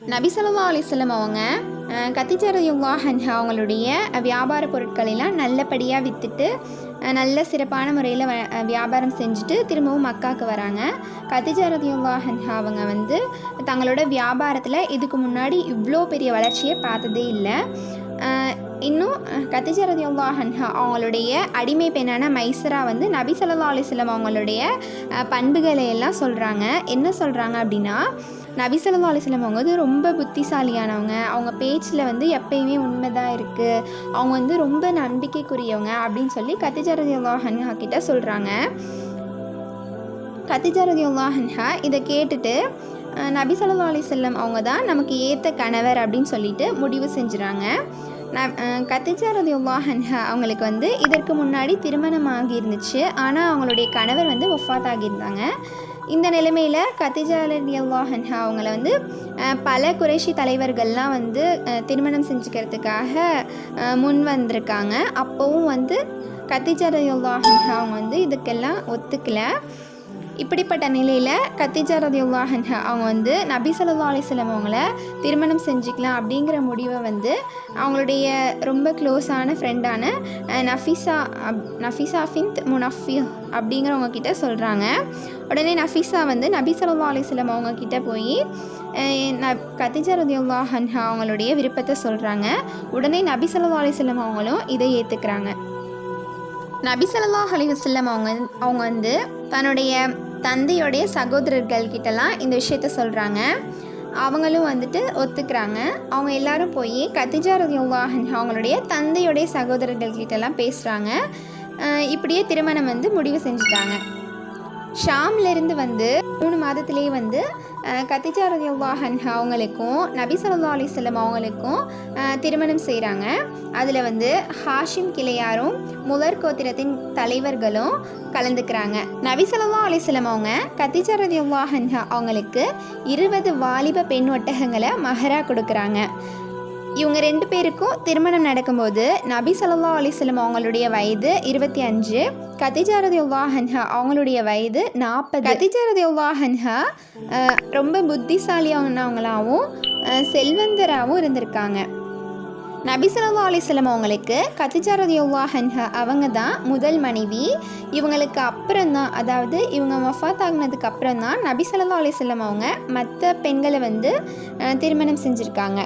நபி ஸல்லல்லாஹு அலைஹி அவங்க கத்திச்சரயுல்லா ஹன்ஹா அவங்களுடைய வியாபார பொருட்களெல்லாம் நல்லபடியாக விற்றுட்டு நல்ல சிறப்பான முறையில் வ வியாபாரம் செஞ்சுட்டு திரும்பவும் மக்காவுக்கு வராங்க. கத்திஜரதியுல்லா ஹன்ஹா அவங்க வந்து தங்களோட வியாபாரத்தில் இதுக்கு முன்னாடி இவ்வளோ பெரிய வளர்ச்சியை பார்த்ததே இல்லை. இன்னும் கத்திஜரதியுல்லா ஹன்ஹா அவங்களுடைய அடிமை பெண்ணான மைசரா வந்து நபி ஸல்லல்லாஹு அலிஸ்லம் அவங்களுடைய பண்புகளை எல்லாம் சொல்கிறாங்க என்ன சொல்கிறாங்க அப்படின்னா நபி அலிஸ்லம் அவங்க வந்து ரொம்ப புத்திசாலியானவங்க. அவங்க பேச்சில் வந்து எப்பயுமே உண்மை தான் இருக்குது அவங்க வந்து ரொம்ப நம்பிக்கைக்குரியவங்க அப்படின்னு சொல்லி கத்திஜரதி அல்லாஹன்ஹா கிட்ட சொல்கிறாங்க கத்திஜரதி அல்லாஹன்ஹா இதை கேட்டுட்டு நபி ஸல்லல்லாஹு அலிசல்லம் அவங்க தான் நமக்கு ஏற்ற கணவர் அப்படின்னு சொல்லிட்டு முடிவு செஞ்சுறாங்க. ந கத்திஜா ரதியுல்லா அவங்களுக்கு வந்து இதற்கு முன்னாடி திருமணம் ஆகியிருந்துச்சு. ஆனால் அவங்களுடைய கணவர் வந்து ஒஃபாத் ஆகியிருந்தாங்க. இந்த நிலைமையில் கத்திஜா ரதியுல்லா அவங்கள வந்து பல குறைஷி தலைவர்கள்லாம் வந்து திருமணம் செஞ்சுக்கிறதுக்காக முன் வந்திருக்காங்க. அப்போவும் வந்து கத்திஜா ரதியுல்லா அவங்க வந்து இதுக்கெல்லாம் ஒத்துக்கலை. இப்படிப்பட்ட நிலையில் கத்திஜா ரதியுல்லா அவங்க வந்து நபி ஸல்லல்லாஹு அலிஸ்லம் அவங்கள திருமணம் செஞ்சுக்கலாம் அப்படிங்கிற முடிவை வந்து அவங்களுடைய ரொம்ப க்ளோஸான ஃப்ரெண்டான நஃபிசா அப் நஃபிசா ஃபிந்த் முனஃபி அப்படிங்கிறவங்க கிட்ட சொல்கிறாங்க உடனே நஃபிசா வந்து நபி ஸல்லல்லாஹு அலிஸ்லம் அவங்க கிட்ட போய் ந கத்திஜா ரதியுல்லா ஹன்ஹா அவங்களுடைய விருப்பத்தை சொல்கிறாங்க உடனே நபி ஸல்லல்லாஹு அலிஸ்லம் அவங்களும் இதை ஏற்றுக்கிறாங்க நபி ஸல்லல்லாஹு அலி வஸல்லம் அவங்க அவங்க வந்து தன்னுடைய தந்தையோடைய சகோதரர்கள் கிட்டலாம் இந்த விஷயத்த சொல்கிறாங்க அவங்களும் வந்துட்டு ஒத்துக்கிறாங்க. அவங்க எல்லாரும் போய் கத்திஜா ரதியுல்லாஹன் அவங்களுடைய தந்தையுடைய சகோதரர்கள் கிட்டலாம் பேசுகிறாங்க இப்படியே திருமணம் வந்து முடிவு செஞ்சுட்டாங்க. ஷாம்லேருந்து வந்து மூணு மாதத்திலே வந்து கத்திஜா ரதியுல்லாஹன் அவங்களுக்கும் நபி ஸல்லல்லாஹு அலிசல்லம் அவங்களுக்கும் திருமணம் செய்கிறாங்க அதில் வந்து ஹாஷிம் கிளையாரும் முலர் கோத்திரத்தின் தலைவர்களும் கலந்துக்கிறாங்க. நபி ஸல்லல்லாஹு அலிசல்லம் அவங்க கத்திஜா ரதியுல்லாஹன் அவங்களுக்கு இருபது வாலிப பெண் ஒட்டகங்களை மஹரா கொடுக்குறாங்க. இவங்க ரெண்டு பேருக்கும் திருமணம் நடக்கும்போது நபி ஸல்லல்லாஹு அலைஹி அவங்களுடைய வயது இருபத்தி அஞ்சு கத்திஜா ரதியுல்லாஹன்ஹா அவங்களுடைய வயது நாற்பது. கத்திஜா ரதியுல்லாஹன்ஹா ரொம்ப புத்திசாலியானவங்களாகவும் செல்வந்தராகவும் இருந்திருக்காங்க. நபி ஸல்லல்லாஹு அலைஹி அவங்களுக்கு கத்திஜா ரதியுல்லாஹன்ஹா அவங்க தான் முதல் மனைவி. இவங்களுக்கு அப்புறம் தான் அதாவது இவங்க மஃபாத் ஆகினதுக்கு அப்புறம் தான் நபி ஸல்லல்லாஹு அலைஹி அவங்க மற்ற பெண்களை வந்து திருமணம் செஞ்சுருக்காங்க.